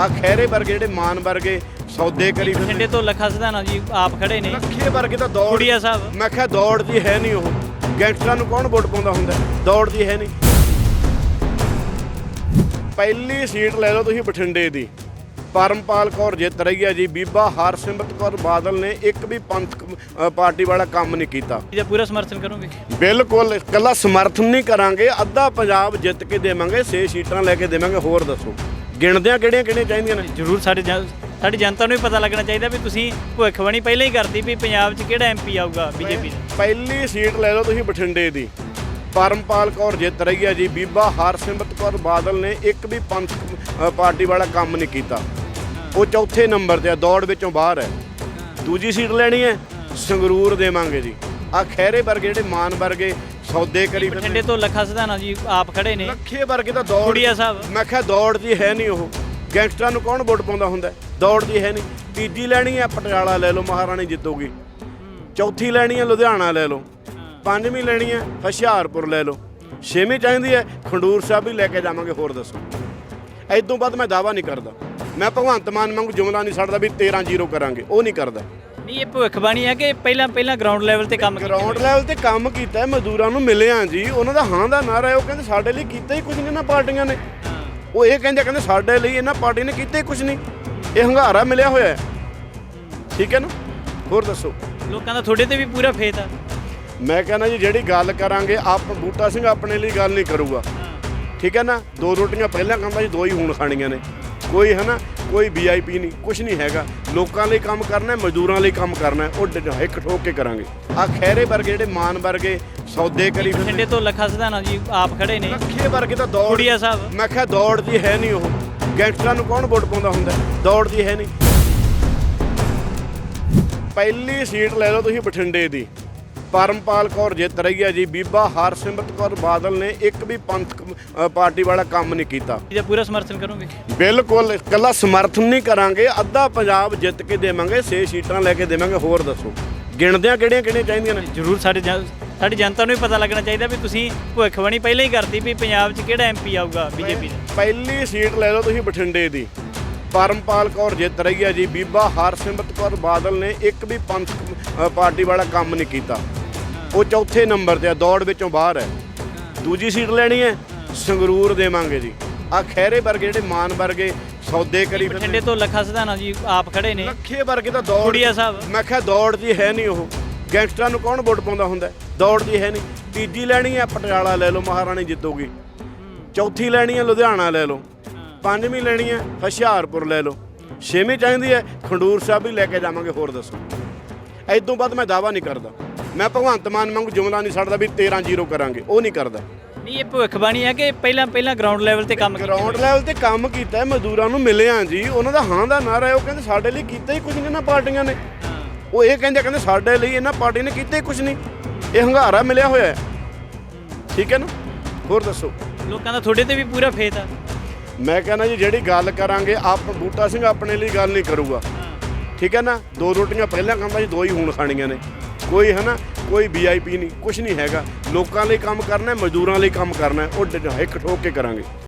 ਆ ਖੈਰੇ ਵਰਗੇ ਜਿਹੜੇ ਮਾਨ ਵਰਗੇ ਸੌਦੇ ਕਰੀ ਫਿਰਦੇ। ਬਠਿੰਡੇ ਤੋਂ ਲੱਖਾ ਸਿਧਾਣਾ ਜੀ ਆਪ ਖੜੇ ਨੇ। ਲੱਖੇ ਵਰਗੇ ਤਾਂ ਦੌੜ ਕੁੜੀਆ ਸਾਹਿਬ। ਮੈਂ ਕਿਹਾ ਦੌੜ ਦੀ ਹੈ ਨਹੀਂ ਉਹ। ਗੈਂਗਸਟਰਾਂ ਨੂੰ ਕੌਣ ਵੋਟ ਪਾਉਂਦਾ ਹੁੰਦਾ? ਦੌੜ ਦੀ ਹੈ ਨਹੀਂ। ਪਹਿਲੀ ਸੀਟ ਲੈ ਲਓ ਤੁਸੀਂ ਬਠਿੰਡੇ ਦੀ। ਪਰਮਪਾਲ ਕੌਰ ਜਿੱਤ ਰਹੀ ਹੈ ਜੀ। ਬੀਬਾ ਹਰਸਿਮਰਤ ਕੌਰ ਬਾਦਲ ਨੇ ਇੱਕ ਵੀ ਪੰਥ ਪਾਰਟੀ ਵਾਲਾ ਕੰਮ ਨਹੀਂ ਕੀਤਾ। ਇਹਦਾ ਪੂਰਾ ਸਮਰਥਨ ਕਰੋਗੇ? ਬਿਲਕੁਲ ਇਕੱਲਾ ਸਮਰਥਨ ਨਹੀਂ ਕਰਾਂਗੇ। ਅੱਧਾ ਪੰਜਾਬ ਜਿੱਤ ਕੇ ਦੇਵਾਂਗੇ। 6 ਸੀਟਾਂ ਲੈ ਕੇ ਦੇਵਾਂਗੇ। ਹੋਰ ਦੱਸੋ। ਗਿਣਦਿਆਂ ਕਿਹੜੀਆਂ ਕਿਹੜੀਆਂ ਚਾਹੀਦੀਆਂ ਨੇ? ਜ਼ਰੂਰ ਸਾਡੇ ਜਨ- ਸਾਡੀ ਜਨਤਾ ਨੂੰ ਵੀ ਪਤਾ ਲੱਗਣਾ ਚਾਹੀਦਾ ਵੀ ਤੁਸੀਂ ਭਵਿੱਖਬਾਣੀ ਪਹਿਲਾਂ ਹੀ ਕਰਦੀ ਵੀ ਪੰਜਾਬ 'ਚ ਕਿਹੜਾ ਐਮਪੀ ਆਊਗਾ ਬੀਜੇਪੀ ਦਾ? ਪਹਿਲੀ ਸੀਟ ਲੈ ਲਓ ਤੁਸੀਂ ਬਠਿੰਡੇ ਦੀ। ਪਰਮਪਾਲ ਕੌਰ ਜਿੱਤ ਰਹੀ ਹੈ ਜੀ। ਬੀਬਾ ਹਰਸਿਮਰਤ ਕੌਰ ਬਾਦਲ ਨੇ ਇੱਕ ਵੀ ਪੰਥ ਅ, ਪਾਰਟੀ ਵਾਲਾ ਕੰਮ ਨਹੀਂ ਕੀਤਾ। ਉਹ ਚੌਥੇ ਨੰਬਰ ਤੇ ਆ ਦੌੜ ਵਿੱਚੋਂ ਬਾਹਰ ਹੈ। ਦੂਜੀ ਸੀਟ ਲੈਣੀ ਹੈ। ਸੰਗਰੂਰ ਦੇਵਾਂਗੇ ਜੀ। ਆ ਖੈਰੇ ਵਰਗੇ ਜਿਹੜੇ ਮਾਨ ਵਰਗੇ ਸੌਦੇ ਕਰੀ ਫਿਰਦੇ ਬਠਿੰਡੇ ਤੋਂ ਲੱਖਾ ਸਿਧਾਣਾ ਜੀ ਆਪ ਖੜੇ ਨੇ। ਲੱਖੇ ਵਰਗੇ ਤਾਂ ਦੌੜ ਕੁੜੀਆ ਸਾਹਿਬ। ਮੈਂ ਕਿਹਾ ਦੌੜ ਦੀ ਹੈ ਨਹੀਂ ਉਹ। ਗੈਂਗਸਟਰਾਂ ਨੂੰ ਕੌਣ ਵੋਟ ਪਾਉਂਦਾ ਹੁੰਦਾ? ਦੌੜ ਦੀ ਹੈ ਨਹੀਂ। ਤੀਜੀ ਲੈਣੀ ਹੈ ਪਟਿਆਲਾ ਲੈ ਲਓ ਮਹਾਰਾਣੀ ਜਿੱਤੂਗੀ। ਚੌਥੀ ਲੈਣੀ ਹੈ ਲੁਧਿਆਣਾ ਲੈ ਲਓ। ਪੰਜਵੀਂ ਲੈਣੀ ਹੈ ਹੁਸ਼ਿਆਰਪੁਰ ਲੈ ਲਓ। ਛੇਵੀਂ ਚਾਹੀਦੀ ਹੈ ਖੰਡੂਰ ਸਾਹਿਬ ਵੀ ਲੈ ਕੇ ਜਾਵਾਂਗੇ ਹੋਰ ਦੱਸੋ। ਐਦੋਂ ਬਾਅਦ ਮੈਂ ਦਾਵਾ ਨਹੀਂ ਕਰਦਾ। ਮੈਂ ਭਗਵੰਤ ਮਾਨ ਵਾਂਗੂ ਜੁਮਲਾ ਨਹੀਂ ਛੱਡਦਾ ਵੀ 13 ਜ਼ੀਰੋ ਕਰਾਂਗੇ। ਉਹ ਨਹੀਂ ਕਰਦਾ। ਨਹੀਂ ਇਹ ਭਵਿੱਖਬਾਣੀ ਹੈ ਕਿ ਪਹਿਲਾਂ ਪਹਿਲਾਂ ਗਰਾਊਂਡ ਲੈਵਲ ਤੇ ਕੰਮ ਕੀਤਾ। ਗਰਾਊਂਡ ਲੈਵਲ ਤੇ ਕੰਮ ਕੀਤਾ ਹੈ, ਮਜ਼ਦੂਰਾਂ ਨੂੰ ਮਿਲਿਆ ਜੀ। ਉਹਨਾਂ ਦਾ ਹਾਂ ਦਾ ਨਾਰਾ ਹੈ ਉਹ ਕਹਿੰਦੇ ਸਾਡੇ ਲਈ ਕੀਤਾ ਹੀ ਕੁਝ ਨਹੀਂ ਇਹਨਾਂ ਪਾਰਟੀਆਂ ਨੇ। ਉਹ ਇਹ ਕਹਿੰਦੇ ਕਹਿੰਦੇ ਸਾਡੇ ਲਈ ਇਹਨਾਂ ਪਾਰਟੀ ਨੇ ਕੀਤਾ ਹੀ ਕੁਝ ਨਹੀਂ। ਇਹ ਹੰਗਾਰਾ ਮਿਲਿਆ ਹੋਇਆ ਹੈ। ਠੀਕ ਹੈ ਨਾ? ਹੋਰ ਦੱਸੋ? ਲੋਕਾਂ ਦਾ ਤੁਹਾਡੇ ਤੇ ਵੀ ਪੂਰਾ ਫੇਥ ਆ। ਮੈਂ ਕਹਿੰਦਾ ਜੀ ਜਿਹੜੀ ਗੱਲ ਕਰਾਂਗੇ ਆਪ ਬੂਟਾ ਸਿੰਘ ਆਪਣੇ ਲਈ ਗੱਲ ਨਹੀਂ ਕਰੂਗਾ। ਠੀਕ ਹੈ ਨਾ? ਦੋ ਰੋਟੀਆਂ ਪਹਿਲਾਂ ਕਹਿੰਦਾ ਜੀ ਦੋ ਹੀ ਹੁਣ ਖਾਣੀਆਂ ਨੇ। ਕੋਈ ਹੈ ਨਾ? ਕੋਈ ਵੀਆਈਪੀ ਨਹੀਂ ਕੁਝ ਨਹੀਂ ਹੈਗਾ। ਲੋਕਾਂ ਲਈ ਕੰਮ ਕਰਨਾ ਹੈ ਮਜ਼ਦੂਰਾਂ ਲਈ ਕੰਮ ਕਰਨਾ ਹੈ ਉਹ ਹਿੱਕ ਠੋਕ ਕੇ ਕਰਾਂਗੇ। ਆ ਖੈਰੇ ਵਰਗੇ ਜਿਹੜੇ ਮਾਨ ਵਰਗੇ ਸੌਦੇ ਕਰੀ ਫਿਰਦੇ। ਬਠਿੰਡੇ ਤੋਂ ਲੱਖਾ ਸਿਧਾਣਾ ਜੀ ਆਪ ਖੜੇ ਨੇ। ਲੱਖੇ ਵਰਗੇ ਤਾਂ ਦੌੜ ਕੁੜੀਆ ਸਾਹਿਬ। ਮੈਂ ਕਿਹਾ ਦੌੜ ਦੀ ਹੈ ਨਹੀਂ ਉਹ। ਗੈਂਗਸਟਰਾਂ ਨੂੰ ਕੌਣ ਵੋਟ ਪਾਉਂਦਾ ਹੁੰਦਾ? ਦੌੜ ਦੀ ਹੈ ਨਹੀਂ। ਪਹਿਲੀ ਸੀਟ ਲੈ ਲਓ ਤੁਸੀਂ ਬਠਿੰਡੇ ਦੀ। ਪਰਮਪਾਲ ਕੌਰ ਜਿੱਤ ਰਹੀ ਹੈ ਜੀ। ਬੀਬਾ ਹਰਸਿਮਰਤ ਕੌਰ ਬਾਦਲ ਨੇ ਇੱਕ ਵੀ ਪੰਥ ਅ, ਪਾਰਟੀ ਵਾਲਾ ਕੰਮ ਨਹੀਂ ਕੀਤਾ। ਇਹਦਾ ਪੂਰਾ ਸਮਰਥਨ ਕਰੋਗੇ? ਬਿਲਕੁਲ ਇਕੱਲਾ ਸਮਰਥਨ ਨਹੀਂ ਕਰਾਂਗੇ। ਅੱਧਾ ਪੰਜਾਬ ਜਿੱਤ ਕੇ ਦੇਵਾਂਗੇ 6 ਸੀਟਾਂ ਲੈ ਕੇ ਦੇਵਾਂਗੇ। ਹੋਰ ਦੱਸੋ ਗਿਣਦਿਆਂ ਕਿਹੜੀਆਂ ਕਿਹੜੀਆਂ ਚਾਹੀਦੀਆਂ ਨੇ? ਜ਼ਰੂਰ ਸਾਡੇ ਜਨ- ਸਾਡੀ ਜਨਤਾ ਨੂੰ ਵੀ ਪਤਾ ਲੱਗਣਾ ਚਾਹੀਦਾ ਵੀ ਤੁਸੀਂ ਭਵਿੱਖਬਾਣੀ ਪਹਿਲਾਂ ਹੀ ਕਰਦੀ ਵੀ ਪੰਜਾਬ 'ਚ ਕਿਹੜਾ ਐਮਪੀ ਆਊਗਾ ਬੀਜੇਪੀ ਦਾ। ਪਹਿਲੀ ਸੀਟ ਲੈ ਲਓ ਤੁਸੀਂ ਬਠਿੰਡੇ ਦੀ। ਪਰਮਪਾਲ ਕੌਰ ਜਿੱਤ ਰਹੀ ਹੈ ਜੀ। ਬੀਬਾ ਹਰਸਿਮਰਤ ਕੌਰ ਬਾਦਲ ਨੇ ਇੱਕ ਵੀ ਪੰਥ ਅ, ਪਾਰਟੀ ਵਾਲਾ ਕੰਮ ਨਹੀਂ ਕੀਤਾ। ਉਹ ਚੌਥੇ ਨੰਬਰ ਤੇ ਆ ਦੌੜ ਵਿੱਚੋਂ ਬਾਹਰ ਹੈ। ਦੂਜੀ ਸੀਟ ਲੈਣੀ ਹੈ ਸੰਗਰੂਰ ਦੇਵਾਂਗੇ ਜੀ। ਆ ਖੈਰੇ ਵਰਗੇ ਜਿਹੜੇ ਮਾਨ ਵਰਗੇ ਸੌਦੇ ਕਰੀ ਬਠਿੰਡੇ ਤੋਂ ਲੱਖਾ ਸਿਧਾਣਾ ਜੀ ਆਪ ਖੜੇ ਨੇ। ਲੱਖੇ ਵਰਗੇ ਤਾਂ ਦੌੜ ਕੁੜੀਆ ਸਾਹਿਬ। ਮੈਂ ਕਿਹਾ ਦੌੜ ਦੀ ਹੈ ਨਹੀਂ ਉਹ। ਗੈਂਗਸਟਰਾਂ ਨੂੰ ਕੌਣ ਵੋਟ ਪਾਉਂਦਾ ਹੁੰਦਾ? ਦੌੜ ਦੀ ਹੈ ਨਹੀਂ। ਤੀਜੀ ਲੈਣੀ ਹੈ ਪਟਿਆਲਾ ਲੈ ਲਓ ਮਹਾਰਾਣੀ ਜਿੱਤੂਗੀ। ਚੌਥੀ ਲੈਣੀ ਹੈ ਲੁਧਿਆਣਾ ਲੈ ਲਓ। ਪੰਜਵੀਂ ਲੈਣੀ ਹੈ ਹੁਸ਼ਿਆਰਪੁਰ ਲੈ ਲਓ। ਛੇਵੀਂ ਚਾਹੀਦੀ ਹੈ ਖੰਡੂਰ ਸਾਹਿਬ ਵੀ ਲੈ ਕੇ ਜਾਵਾਂਗੇ ਹੋਰ ਦੱਸੋ। ਐਦੋਂ ਬਾਅਦ ਮੈਂ ਦਾਵਾ ਨਹੀਂ ਕਰਦਾ। ਮੈਂ ਭਗਵੰਤ ਮਾਨ ਵਾਂਗੂ ਜੁਮਲਾ ਨਹੀਂ ਛੱਡਦਾ ਵੀ 13 ਜ਼ੀਰੋ ਕਰਾਂਗੇ ਉਹ ਨਹੀਂ ਕਰਦਾ। ਨਹੀਂ ਇਹ ਭਵਿੱਖਬਾਣੀ ਹੈ ਕਿ ਪਹਿਲਾਂ ਪਹਿਲਾਂ ਗਰਾਊਂਡ ਲੈਵਲ ਤੇ ਕੰਮ ਕੀਤਾ। ਗਰਾਊਂਡ ਲੈਵਲ ਤੇ ਕੰਮ ਕੀਤਾ ਹੈ, ਮਜ਼ਦੂਰਾਂ ਨੂੰ ਮਿਲਿਆ ਜੀ ਉਹਨਾਂ ਦਾ ਹਾਂ ਦਾ ਨਾਰਾ ਹੈ ਉਹ ਕਹਿੰਦੇ ਸਾਡੇ ਲਈ ਕੀਤਾ ਹੀ ਕੁਝ ਨਹੀਂ ਇਹਨਾਂ ਪਾਰਟੀਆਂ ਨੇ। ਉਹ ਇਹ ਕਹਿੰਦੇ ਕਹਿੰਦੇ ਸਾਡੇ ਲਈ ਇਹਨਾਂ ਪਾਰਟੀ ਨੇ ਕੀਤਾ ਹੀ ਕੁਝ ਨਹੀਂ ਇਹ ਹੰਗਾਰਾ ਮਿਲਿਆ ਹੋਇਆ ਹੈ। ਠੀਕ ਹੈ ਨਾ? ਹੋਰ ਦੱਸੋ। ਲੋਕਾਂ ਦਾ ਤੁਹਾਡੇ ਤੇ ਵੀ ਪੂਰਾ ਫੇਥ ਆ। ਮੈਂ ਕਹਿੰਦਾ ਜੀ ਜਿਹੜੀ ਗੱਲ ਕਰਾਂਗੇ ਆਪ ਬੂਟਾ ਸਿੰਘ ਆਪਣੇ ਲਈ ਗੱਲ ਨਹੀਂ ਕਰੂਗਾ। ਠੀਕ ਹੈ ਨਾ? ਦੋ ਰੋਟੀਆਂ ਪਹਿਲਾਂ ਕਹਿੰਦਾ ਜੀ ਦੋ ਹੀ ਹੁਣ ਖਾਣੀਆਂ ਨੇ। ਕੋਈ ਹੈ ਨਾ, ਕੋਈ ਵੀਆਈਪੀ ਨਹੀਂ ਕੁਝ ਨਹੀਂ ਹੈਗਾ। ਲੋਕਾਂ ਲਈ ਕੰਮ ਕਰਨਾ ਮਜ਼ਦੂਰਾਂ ਲਈ ਕੰਮ ਕਰਨਾ ਉਹ ਡ- ਠੋਕ ਕੇ ਕਰਾਂਗੇ।